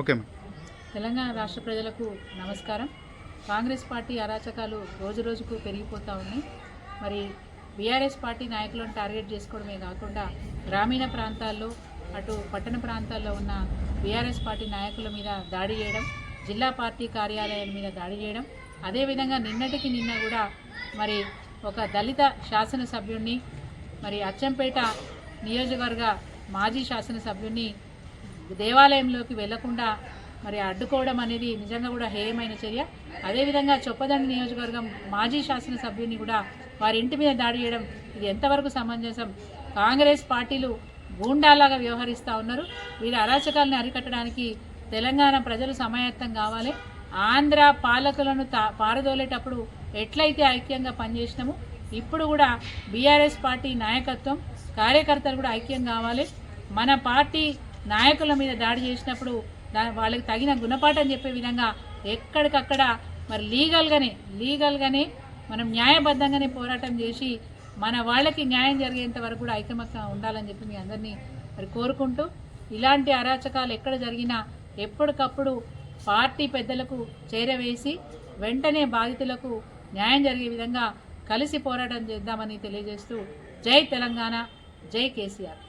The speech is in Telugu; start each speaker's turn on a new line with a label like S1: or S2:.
S1: ఓకే
S2: తెలంగాణ రాష్ట్ర ప్రజలకు నమస్కారం. కాంగ్రెస్ పార్టీ అరాచకాలు రోజు రోజుకు పెరిగిపోతూ ఉన్నాయి. మరి బీఆర్ఎస్ పార్టీ నాయకులను టార్గెట్ చేసుకోవడమే కాకుండా గ్రామీణ ప్రాంతాల్లో అటు పట్టణ ప్రాంతాల్లో ఉన్న బీఆర్ఎస్ పార్టీ నాయకుల మీద దాడి చేయడం జిల్లా పార్టీ కార్యాలయాల మీద దాడి చేయడం అదేవిధంగా నిన్నటికి నిన్న కూడా మరి ఒక దళిత శాసనసభ్యుడిని మరి అచ్చంపేట నియోజకవర్గ మాజీ శాసనసభ్యుడిని దేవాలయంలోకి వెళ్ళకుండా మరి అడ్డుకోవడం అనేది నిజంగా కూడా హేయమైన చర్య. అదేవిధంగా చొప్పదండి నియోజకవర్గం మాజీ శాసనసభ్యుని కూడా వారి ఇంటి మీద దాడి చేయడం ఇది ఎంతవరకు సమంజసం? కాంగ్రెస్ పార్టీలు గూండాలాగా వ్యవహరిస్తూ ఉన్నారు. వీరి అరాచకాలను అరికట్టడానికి తెలంగాణ ప్రజలు సమాయత్తం కావాలి. ఆంధ్ర పాలకులను తా పారదోలేటప్పుడు ఎట్లయితే ఐక్యంగా పనిచేసినామో ఇప్పుడు కూడా బీఆర్ఎస్ పార్టీ నాయకత్వం కార్యకర్తలు కూడా ఐక్యం కావాలి. మన పార్టీ నాయకుల మీద దాడి చేసినప్పుడు దా వాళ్ళకి తగిన గుణపాఠం చెప్పే విధంగా ఎక్కడికక్కడ మరి లీగల్గానే లీగల్గానే మనం న్యాయబద్ధంగానే పోరాటం చేసి మన వాళ్ళకి న్యాయం జరిగేంత వరకు కూడా ఐకమత్యం ఉండాలని చెప్పి మీ అందరినీ మరి కోరుకుంటూ ఇలాంటి అరాచకాలు ఎక్కడ జరిగినా ఎప్పటికప్పుడు పార్టీ పెద్దలకు చేరవేసి వెంటనే బాధితులకు న్యాయం జరిగే విధంగా కలిసి పోరాటం చేద్దామని తెలియజేస్తూ జై తెలంగాణ జై కేసీఆర్.